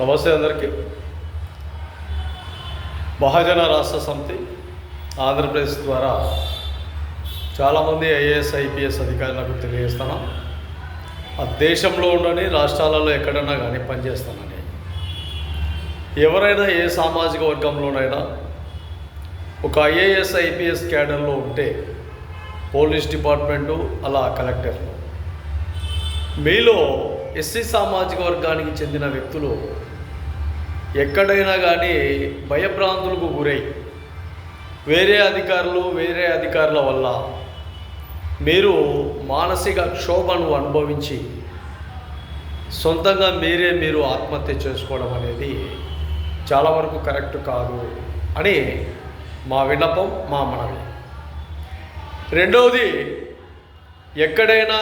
నమస్తే అందరికీ. మహాజన రాష్ట్ర సమితి ఆంధ్రప్రదేశ్ ద్వారా చాలామంది ఐఏఎస్ ఐపీఎస్ అధికారులకు తెలియజేస్తున్నాం ఆ దేశంలో ఉండని రాష్ట్రాలలో ఎక్కడైనా కానీ పనిచేస్తానని. ఎవరైనా ఏ సామాజిక వర్గంలోనైనా ఒక ఐఏఎస్ ఐపీఎస్ క్యాడర్లో ఉంటే పోలీస్ డిపార్ట్మెంటు అలా కలెక్టర్లు. మీలో ఎస్సీ సామాజిక వర్గానికి చెందిన వ్యక్తులు ఎక్కడైనా కానీ భయభ్రాంతులకు గురై వేరే అధికారులు వేరే అధికారుల వల్ల మీరు మానసిక క్షోభను అనుభవించి సొంతంగా మీరే మీరు ఆత్మహత్య చేసుకోవడం అనేది చాలా వరకు కరెక్ట్ కాదు అని మా విన్నపం మా మనవి. రెండవది ఎక్కడైనా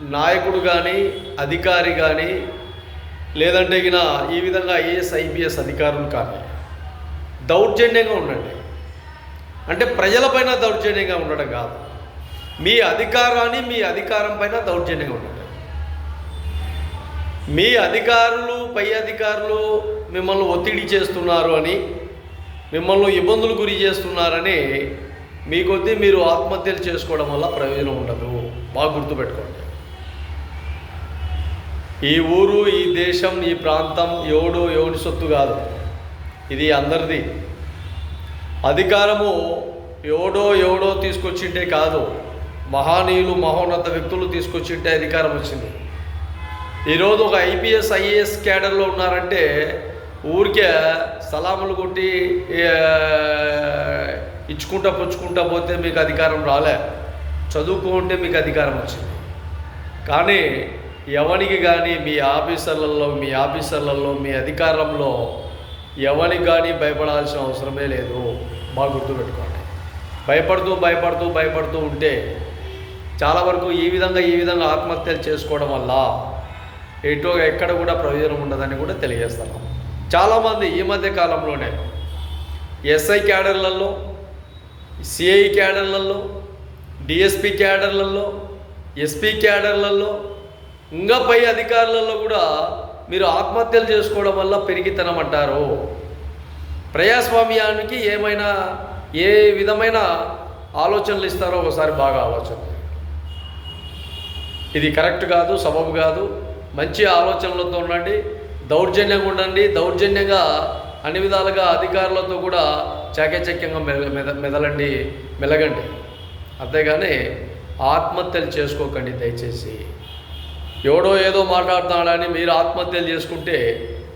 నాయకుడు కానీ అధికారి కానీ లేదంటే ఇక ఈ విధంగా ఐఏఎస్ ఐపీఎస్ అధికారులు కానీ దౌర్జన్యంగా ఉండండి. అంటే ప్రజలపైన దౌర్జన్యంగా ఉండడం కాదు. మీ అధికారాన్ని మీ అధికారం పైన దౌర్జన్యంగా ఉండండి. మీ అధికారులు పై అధికారులు మిమ్మల్ని ఒత్తిడి చేస్తున్నారు అని మిమ్మల్ని ఇబ్బందులు గురి చేస్తున్నారని మీ కొద్దీ మీరు ఆత్మహత్యలు చేసుకోవడం వల్ల ప్రయోజనం ఉండదు. బాగా గుర్తుపెట్టుకోండి. ఈ ఊరు ఈ దేశం ఈ ప్రాంతం ఎవడు ఎవడి సొత్తు కాదు. ఇది అందరిది. అధికారము ఎవడో ఎవడో తీసుకొచ్చింటే కాదు. మహానీయులు మహోన్నత వ్యక్తులు తీసుకొచ్చింటే అధికారం వచ్చింది. ఈరోజు ఒక ఐపీఎస్ ఐఏఎస్ క్యాడర్లో ఉన్నారంటే ఊరికే సలాములు కొట్టి ఇచ్చుకుంటా పుచ్చుకుంటా పోతే మీకు అధికారం రాలే. చదువుకుంటే మీకు అధికారం వచ్చింది. కానీ ఎవనికి కానీ మీ ఆఫీసర్లలో మీ ఆఫీసర్లలో మీ అధికారంలో ఎవరికి కానీ భయపడాల్సిన అవసరమే లేదు. బాగా గుర్తుపెట్టుకోండి. భయపడుతూ భయపడుతూ భయపడుతూ ఉంటే చాలా వరకు ఈ విధంగా ఈ విధంగా ఆత్మహత్యలు చేసుకోవడం వల్ల ఎటో ఎక్కడ కూడా ప్రయోజనం ఉండదని కూడా తెలియజేస్తున్నాం చాలామంది ఈ మధ్య కాలంలోనే ఎస్ఐ క్యాడర్లలో సిఐ క్యాడర్లలో డిఎస్పి క్యాడర్లలో ఎస్పీ క్యాడర్లలో ఇంకా పై అధికారులలో కూడా మీరు ఆత్మహత్యలు చేసుకోవడం వల్ల పెరిగితనం అంటారు. ప్రజాస్వామ్యానికి ఏమైనా ఏ విధమైన ఆలోచనలు ఇస్తారో ఒకసారి బాగా ఆలోచన. ఇది కరెక్ట్ కాదు సబబు కాదు. మంచి ఆలోచనలతో ఉండండి దౌర్జన్యంగా ఉండండి. దౌర్జన్యంగా అన్ని విధాలుగా అధికారులతో కూడా చాకచక్యంగా మెద మెద మెదలండి మెలగండి. అంతేగాని ఆత్మహత్యలు చేసుకోకండి దయచేసి. ఎవడో ఏదో మాట్లాడుతున్నాడని మీరు ఆత్మహత్యలు చేసుకుంటే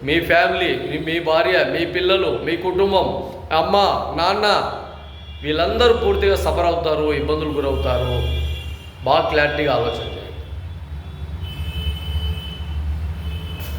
మీ ఫ్యామిలీ మీ- భార్య మీ పిల్లలు మీ కుటుంబం అమ్మ నాన్న వీళ్ళందరూ పూర్తిగా సఫర్ అవుతారు ఇబ్బందులు గురవుతారు. బాగా క్లారిటీగా ఆలోచన